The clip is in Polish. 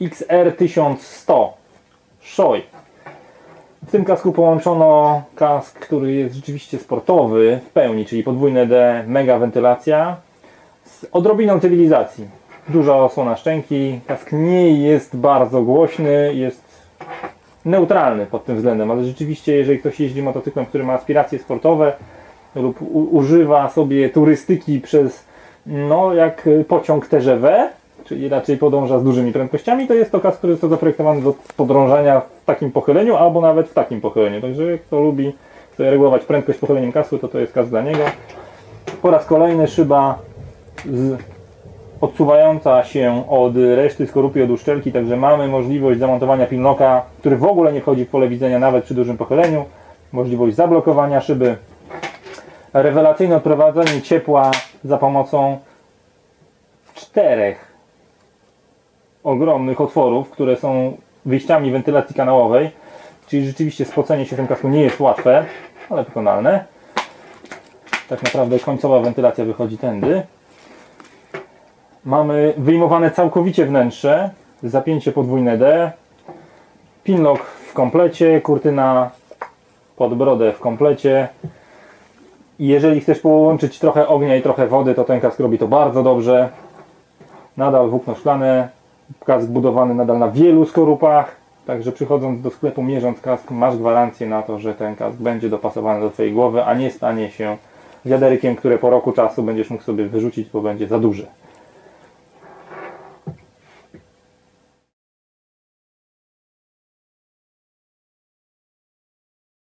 XR1100 Shoei. W tym kasku połączono kask, który jest rzeczywiście sportowy w pełni, czyli podwójne D, mega wentylacja z odrobiną cywilizacji. Duża osłona szczęki, kask nie jest bardzo głośny, jest neutralny pod tym względem, ale rzeczywiście jeżeli ktoś jeździ motocyklem, który ma aspiracje sportowe lub używa sobie turystyki przez no jak pociąg TGV, czyli raczej podąża z dużymi prędkościami, to jest to kask, który jest to zaprojektowany do podrążania w takim pochyleniu albo nawet w takim pochyleniu. Także kto lubi sobie regulować prędkość pochyleniem kasku, to to jest kask dla niego. Po raz kolejny szyba z odsuwająca się od reszty skorupy od uszczelki, także mamy możliwość zamontowania pilnoka, który w ogóle nie wchodzi w pole widzenia nawet przy dużym pochyleniu. Możliwość zablokowania szyby. Rewelacyjne odprowadzenie ciepła za pomocą czterech ogromnych otworów, które są wyjściami wentylacji kanałowej. Czyli rzeczywiście spocenie się w tym kasku nie jest łatwe, ale wykonalne. Tak naprawdę końcowa wentylacja wychodzi tędy. Mamy wyjmowane całkowicie wnętrze, zapięcie podwójne D, pinlock w komplecie, kurtyna pod brodę w komplecie. Jeżeli chcesz połączyć trochę ognia i trochę wody, to ten kask robi to bardzo dobrze. Nadal włókno szklane, kask budowany nadal na wielu skorupach. Także przychodząc do sklepu, mierząc kask, masz gwarancję na to, że ten kask będzie dopasowany do Twojej głowy, a nie stanie się wiaderkiem, które po roku czasu będziesz mógł sobie wyrzucić, bo będzie za duże.